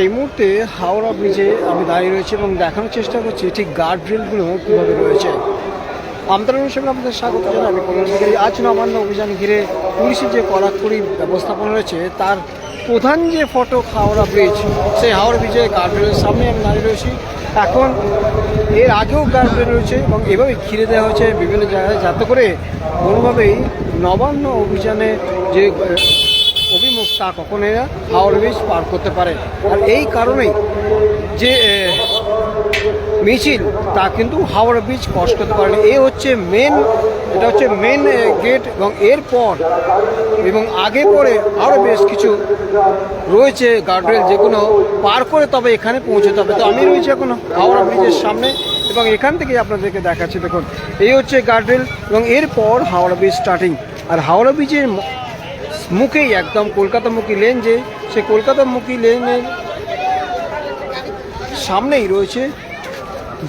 এই মুহূর্তে হাওড়া ব্রিজে আমি দাঁড়িয়ে রয়েছি এবং দেখানোর চেষ্টা করছি ঠিক গার্ড রেলগুলো কীভাবে রয়েছে। আমতরণ হিসেবে আপনাদের স্বাগত জানাই। আমি আজ নবান্ন অভিযান ঘিরে পুলিশের যে কড়াকড়ি ব্যবস্থাপনা রয়েছে, তার প্রধান যে ফটো হাওড়া ব্রিজ, সেই হাওড়া ব্রিজে গার্ড রেলের সামনে আমি দাঁড়িয়ে রয়েছি। এখন এর আগেও গার্ড রেল রয়েছে এবং এভাবে ঘিরে দেওয়া হয়েছে বিভিন্ন জায়গায়, যাতে করে কোনোভাবেই নবান্ন অভিযানে যে তা কখনোই না, হাওড়া ব্রিজ পার করতে পারে। আর এই কারণেই যে মিছিল তা কিন্তু হাওড়া ব্রিজ ক্রস করতে পারেনি এ হচ্ছে মেন এটা হচ্ছে মেন গেট এবং এরপর এবং আগে পরে আরও বেশ কিছু রয়েছে গার্ডরেল যেগুলো পার করে তবে এখানে পৌঁছতে হবে। তো আমি রয়েছি এখন হাওড়া ব্রিজের সামনে এবং এখান থেকে আপনাদেরকে দেখাচ্ছি। দেখুন, এই হচ্ছে গার্ডরেল এবং এরপর হাওড়া ব্রিজ স্টার্টিং আর হাওড়া ব্রিজের মুখেই একদম কলকাতামুখী লেন যে, সে কলকাতামুখী লেনের সামনেই রয়েছে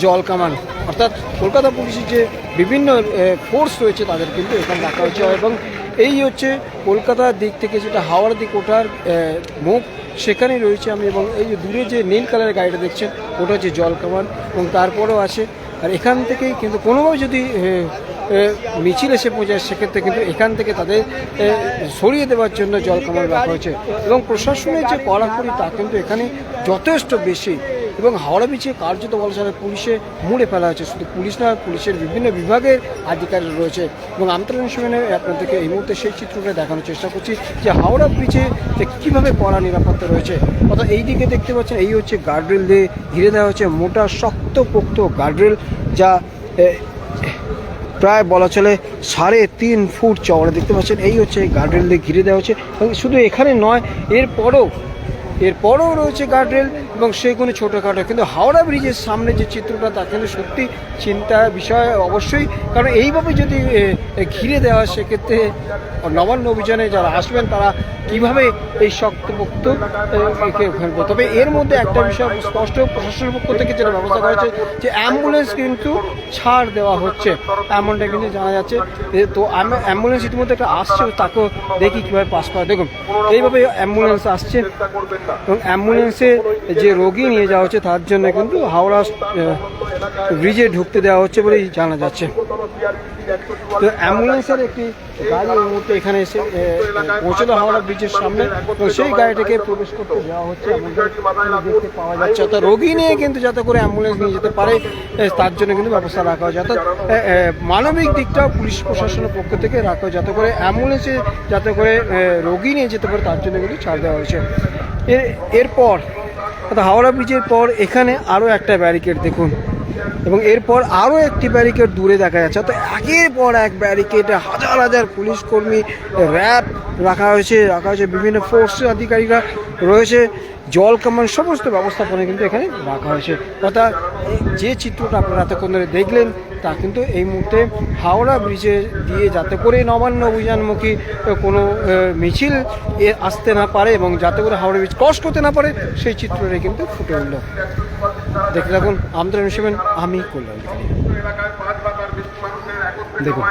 জল কামান। অর্থাৎ কলকাতা পুলিশের যে বিভিন্ন ফোর্স রয়েছে তাদের কিন্তু এখানে রাখা হয়েছে এবং এই হচ্ছে কলকাতার দিক থেকে যেটা হাওড়ার দিক ওঠার মুখ। সেখানেই রয়েছে আমি এবং এই যে দূরে যে নীল কালারের গাড়িটা দেখছেন, ওটা হচ্ছে জল কামান এবং তারপরেও আছে। আর এখান থেকেই কিন্তু কোনোভাবে যদি মিছিল এসে পৌঁছায়, সেক্ষেত্রে কিন্তু এখান থেকে তাদের সরিয়ে দেওয়ার জন্য জল কামান রাখা হয়েছে। এবং প্রশাসনের যে কড়াকড়ি, তা কিন্তু এখানে যথেষ্ট বেশি। এবং হাওড়া বিচে কার্যত বলা চলে পুলিশে মুড়ে ফেলা হয়েছে। শুধু পুলিশ না, পুলিশের বিভিন্ন বিভাগের আধিকারিক রয়েছে। এবং আন্তর্জাতিক সময়ে আপনাদেরকে এই মুহূর্তে সেই চিত্রটা দেখানোর চেষ্টা করছি যে হাওড়া ব্রিজে যে কীভাবে কড়া নিরাপত্তা রয়েছে। অর্থাৎ এই দিকে দেখতে পাচ্ছেন, এই হচ্ছে গার্ডরেল দিয়ে ঘিরে দেওয়া হচ্ছে মোটা শক্তপোক্ত গার্ডরেল যা প্রায় বলা চলে সাড়ে তিন ফুট চওড়া। দেখতে পাচ্ছেন, এই হচ্ছে গার্ডেন দিয়ে ঘিরে দেওয়া হচ্ছে শুধু এখানে নয়, এরপরও এরপরও রয়েছে গার্ডরেল এবং সে কোনো ছোটোখাটো। কিন্তু হাওড়া ব্রিজের সামনে যে চিত্রটা, তা কিন্তু সত্যি চিন্তার বিষয় অবশ্যই। কারণ এইভাবে যদি ঘিরে দেওয়া হয় সেক্ষেত্রে নবান্ন অভিযানে যারা আসবেন, তারা কীভাবে এই শক্তপোক্ত একে তবে এর মধ্যে একটা বিষয় স্পষ্ট, প্রশাসনের পক্ষ থেকে যেটা ব্যবস্থা করা হয়েছে, যে অ্যাম্বুলেন্স কিন্তু ছাড় দেওয়া হচ্ছে। এমনটা কিন্তু জানা যাচ্ছে। তো অ্যাম্বুলেন্স ইতিমধ্যে একটা আসছে, তাকেও দেখি কীভাবে পাস করা। দেখুন, এইভাবে অ্যাম্বুলেন্স আসছে। এবং অ্যাম্বুলেন্সে যে রোগী নিয়ে যাওয়া হচ্ছে তার জন্য কিন্তু হাওড়া ব্রিজে ঢুকতে দেওয়া হচ্ছে বলেই জানা যাচ্ছে। তো অ্যাম্বুলেন্সের একটি গাড়ি এই মুহূর্তে এখানে এসে পৌঁছলো হাওড়া ব্রিজের সামনে। এবং সেই গাড়িটাকে প্রবেশ করতে দেওয়া হচ্ছে দেখতে পাওয়া যাচ্ছে, অর্থাৎ রোগী নিয়ে কিন্তু যাতে করে অ্যাম্বুলেন্স নিয়ে যেতে পারে তার জন্য কিন্তু ব্যবস্থা রাখা হয়েছে। অর্থাৎ মানবিক দিকটাও পুলিশ প্রশাসনের পক্ষ থেকে রাখা হয়েছে, যাতে করে অ্যাম্বুলেন্সে যাতে করে রোগী নিয়ে যেতে পারে, তার জন্য কিন্তু ছাড় দেওয়া হয়েছে। এর এরপর, অর্থাৎ হাওড়া ব্রিজের পর এখানে আরও একটা ব্যারিকেড দেখুন। এবং এরপর আরও একটি ব্যারিকেড দূরে দেখা যাচ্ছে। অর্থাৎ একের পর এক ব্যারিকেডে হাজার হাজার পুলিশ কর্মী র্যাব রাখা হয়েছে রাখা হয়েছে। বিভিন্ন ফোর্সের আধিকারিকরা রয়েছে। জল, কামান সমস্ত ব্যবস্থাপনা কিন্তু এখানে রাখা হয়েছে। অর্থাৎ যে চিত্রটা আপনারা এতক্ষণ ধরে দেখলেন, তা কিন্তু এই মুহূর্তে হাওড়া ব্রিজে দিয়ে যাতে করে নবান্ন অভিযানমুখী কোনো মিছিল এ আসতে না পারে এবং যাতে করে হাওড়া ব্রিজ ক্রস করতে না পারে, সেই চিত্রটাই কিন্তু ফুটে উঠল। দেখতে থাকুন আমদানি হিসেবে আমি কল্যাণ দেখুন।